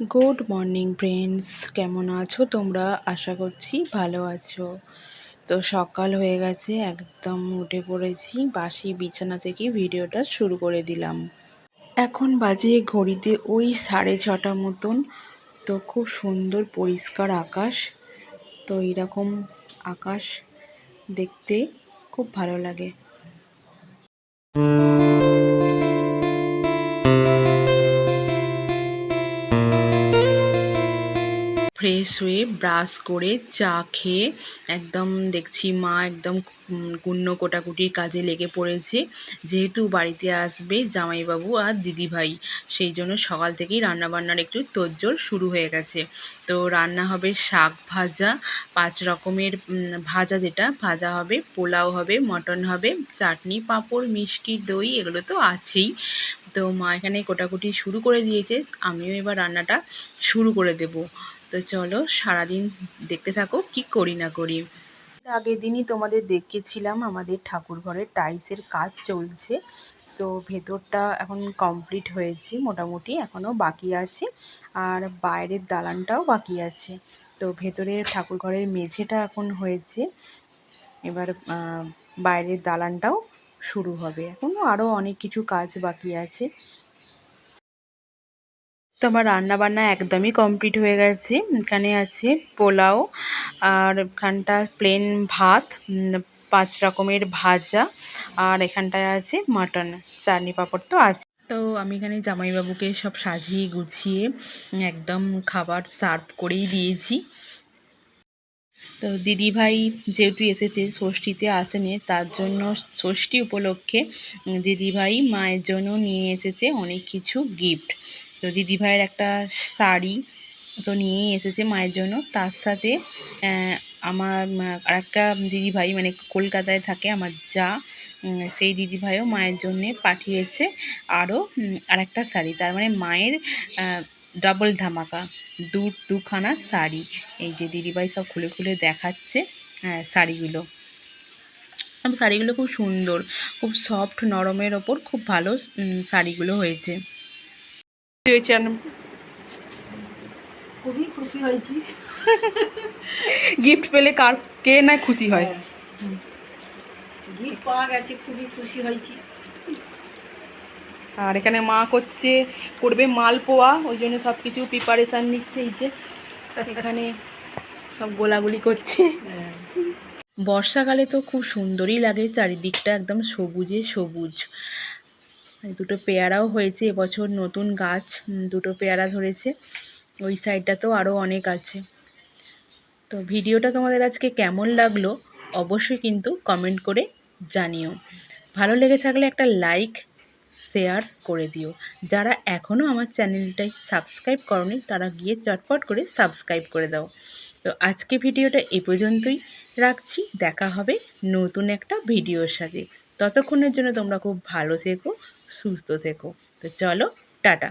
Good morning friends কেমন আছো তোমরা? আশা করছি ভালো আছো। তো সকাল হয়ে গেছে, একদম উঠে পড়েছি, বাসি বিছানা থেকে ভিডিওটা শুরু করে দিলাম। এখন বাজে ঘড়িতে ওই সাড়ে ছটা মতন। তো খুব সুন্দর পরিষ্কার আকাশ। তো এরকম আকাশ দেখতে খুব ভালো লাগে। ফ্রেশ হয়ে ব্রাশ করে চা খেয়ে একদম দেখছি মা একদম গুণ্য কোটাকুটির কাজে লেগে পড়েছে। যেহেতু বাড়িতে আসবে জামাইবাবু আর দিদিভাই, সেই জন্য সকাল থেকেই রান্নাবান্নার একটু তোড়জোড় শুরু হয়ে গেছে। তো রান্না হবে শাক ভাজা, পাঁচ রকমের ভাজা যেটা, ভাজা হবে, পোলাও হবে, মটন হবে, চাটনি, পাঁপড়, মিষ্টি, দই, এগুলো তো আছেই। তো মা এখানে কোটাকুটি শুরু করে দিয়েছে, আমিও এবার রান্নাটা শুরু করে দেবো। তো চলো সারাদিন দেখতে থাকো, কি করি না করি। আগের দিনই তোমাদের দেখেছিলাম আমাদের ঠাকুর ঘরের টাইলসের কাজ চলছে। তো ভেতরটা এখন কমপ্লিট হয়েছে মোটামুটি এখনও বাকি আছে। আর বাইরের দালানটাও বাকি আছে। তো ভেতরের ঠাকুর ঘরের মেঝেটা এখন হয়েছে। এবার বাইরের দালানটাও শুরু হবে। এখনও আরও অনেক কিছু কাজ বাকি আছে। তো আমার রান্নাবান্না একদমই কমপ্লিট হয়ে গেছে। এখানে আছে পোলাও আর এখানটা প্লেন ভাত পাঁচ রকমের ভাজা আর এখানটায় আছে মাটন চাটনি পাঁপড় তো আছে। তো আমি এখানে জামাইবাবুকে সব সাজিয়ে গুছিয়ে একদম খাবার সার্ভ করেই দিয়েছি। তো দিদিভাই যেহেতু এসেছে, ষষ্ঠীতে আসেনি, তার জন্য ষষ্ঠী উপলক্ষে দিদিভাই মায়ের জন্য নিয়ে এসেছে অনেক কিছু গিফট তো দিদিভাইয়ের একটা শাড়ি তো নিয়েই এসেছে মায়ের জন্য। তার সাথে আমার আর আরেকটা দিদিভাই মানে কলকাতায় থাকে, আমার যা সেই দিদিভাইও মায়ের জন্যে পাঠিয়েছে আরও আর একটা শাড়ি। তার মানে মায়ের ডাবল ধামাকা, দু, দুখানা শাড়ি। এই যে দিদিভাই সব খুলে খুলে দেখাচ্ছে শাড়িগুলো। শাড়িগুলো খুব সুন্দর, খুব সফট নরমের ওপর খুব ভালো শাড়িগুলো হয়েছে। খুবই খুশি হয়েছি। গিফট পেলে কার কে না খুশি হয়? গিফট পাওয়া গেছে খুবই খুশি হয়েছি। আর এখানে মা করছে করবে মালপোয়া ওই জন্য সব কিছু প্রিপারেশান নিচ্ছে এই যে। এখানে সব গোলাগুলি করছে। বর্ষাকালে তো খুব সুন্দরই লাগে চারিদিকটা একদম সবুজে সবুজ। দুটো পেয়ারাও হয়েছে, এবছর নতুন গাছ দুটো পেয়ারা ধরেছে। ওই সাইডটাতেও আরও অনেক আছে। তো ভিডিওটা তোমাদের আজকে কেমন লাগল অবশ্যই কিন্তু কমেন্ট করে জানিও। ভালো লেগে থাকলে একটা লাইক, শেয়ার করে দিও। যারা এখনও আমার চ্যানেলটাই সাবস্ক্রাইব করনি, তারা গিয়ে চটপট করে সাবস্ক্রাইব করে দাও। তো আজকে ভিডিওটা এ পর্যন্তই রাখছি। দেখা হবে নতুন একটা ভিডিওর সাথে। ততক্ষণের জন্য তোমরা খুব ভালো থেকো সুস্থ থেকো। তো চলো টাটা।